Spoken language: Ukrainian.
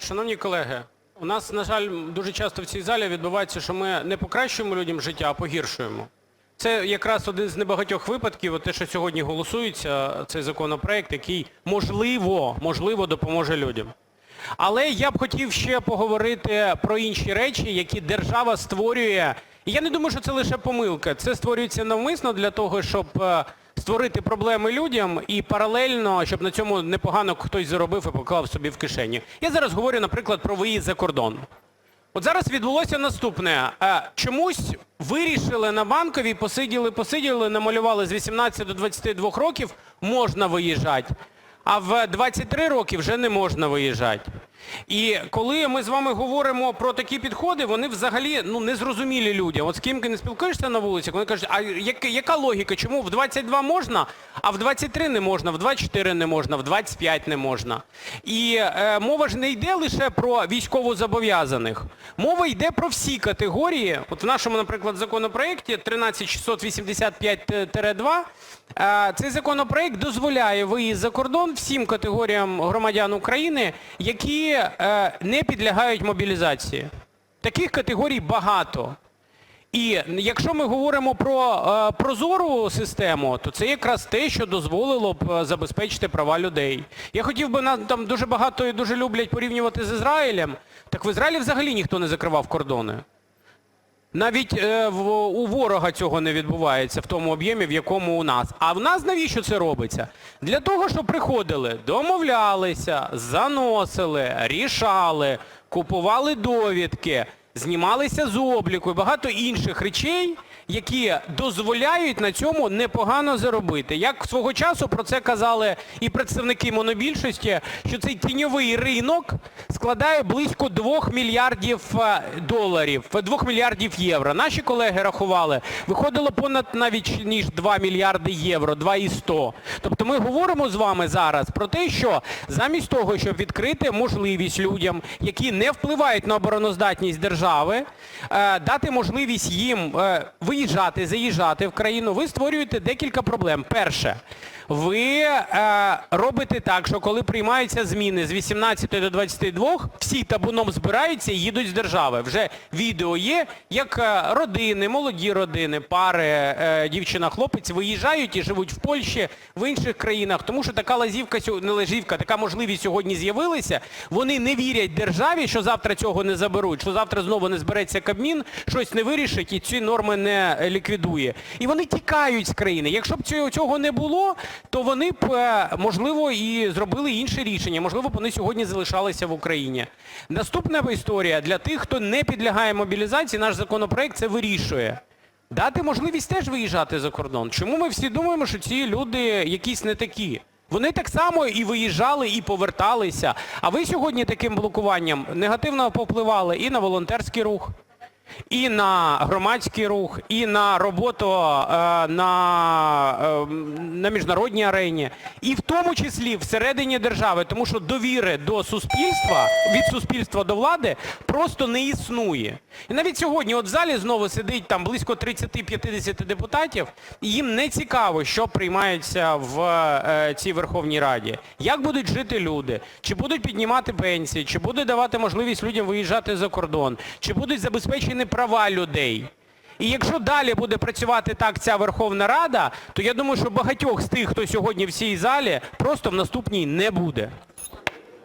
Шановні колеги, у нас, на жаль, дуже часто в цій залі відбувається, що ми не покращуємо людям життя, а погіршуємо. Це якраз один з небагатьох випадків, те, що сьогодні голосується, цей законопроект, який можливо, можливо, допоможе людям. Але я б хотів ще поговорити про інші речі, які держава створює. І я не думаю, що це лише помилка. Це створюється навмисно для того, щоб е, створити проблеми людям і паралельно, щоб на цьому непогано хтось заробив і поклав собі в кишені. Я зараз говорю, наприклад, про виїзд за кордон. От зараз відбулося наступне. Е, Чомусь вирішили на Банковій, посиділи, посиділи, намалювали з 18 до 22 років можна виїжджати, а в 23 роки вже не можна виїжджати. І коли ми з вами говоримо про такі підходи, вони взагалі ну, незрозумілі людям. От з ким ти не спілкуєшся на вулицях, вони кажуть, а яка, яка логіка, чому в 22 можна, а в 23 не можна, в 24 не можна, в 25 не можна. І е, мова ж не йде лише про військовозобов'язаних. Мова йде про всі категорії. От в нашому, наприклад, законопроєкті 13685-2 е, цей законопроєкт дозволяє виїзд за кордон всім категоріям громадян України, які е, не підлягають мобілізації. Таких категорій багато. І якщо ми говоримо про е, прозору систему, то це якраз те, що дозволило б е, забезпечити права людей. Я хотів би, нам там дуже багато і дуже люблять порівнювати з Ізраїлем. Так в Ізраїлі взагалі ніхто не закривав кордони. Навіть е, в, у ворога цього не відбувається в тому об'ємі, в якому у нас. А в нас навіщо це робиться? Для того, щоб приходили, домовлялися, заносили, рішали, купували довідки, знімалися з обліку і багато інших речей, які дозволяють на цьому непогано заробити. Як свого часу про це казали і представники монобільшості, що цей тіньовий ринок складає близько 2 мільярдів е, доларів, 2 мільярдів євро. Наші колеги рахували, виходило понад навіть ніж 2 мільярди євро, 2,100. Тобто ми говоримо з вами зараз про те, що замість того, щоб відкрити можливість людям, які не впливають на обороноздатність держави, е, дати можливість їм е, виїжджати, заїжджати в країну, ви створюєте декілька проблем. Перше, ви е, робите так, що коли приймаються зміни з 18 до 22, всі табуном збираються і їдуть з держави. Вже відео є, як е, родини, молоді родини, пари, е, дівчина-хлопець виїжджають і живуть в Польщі, в інших країнах, тому що така лазівка, не лазівка, така можливість сьогодні з'явилася. Вони не вірять державі, що завтра цього не заберуть, що завтра знову не збереться Кабмін, щось не вирішить і ці норми не е, ліквідує. І вони тікають з країни. Якщо б цього, не було, то вони б, можливо, і зробили інше рішення. Можливо, б вони сьогодні залишалися в Україні. Наступна історія для тих, хто не підлягає мобілізації, наш законопроект це вирішує. Дати можливість теж виїжджати за кордон. Чому ми всі думаємо, що ці люди якісь не такі? Вони так само і виїжджали, і поверталися. А ви сьогодні таким блокуванням негативно повпливали і на волонтерський рух, і на громадський рух, і на роботу е, на, е, на міжнародній арені, і в тому числі всередині держави, тому що довіри до суспільства, від суспільства до влади просто не існує. І навіть сьогодні от в залі знову сидить там близько 30-50 депутатів, і їм не цікаво, що приймається в е, цій Верховній Раді. Як будуть жити люди? Чи будуть піднімати пенсії, чи буде давати можливість людям виїжджати за кордон, чи будуть забезпечені права людей? І якщо далі буде працювати так ця Верховна Рада, то я думаю, що багатьох з тих, хто сьогодні в цій залі, просто в наступній не буде.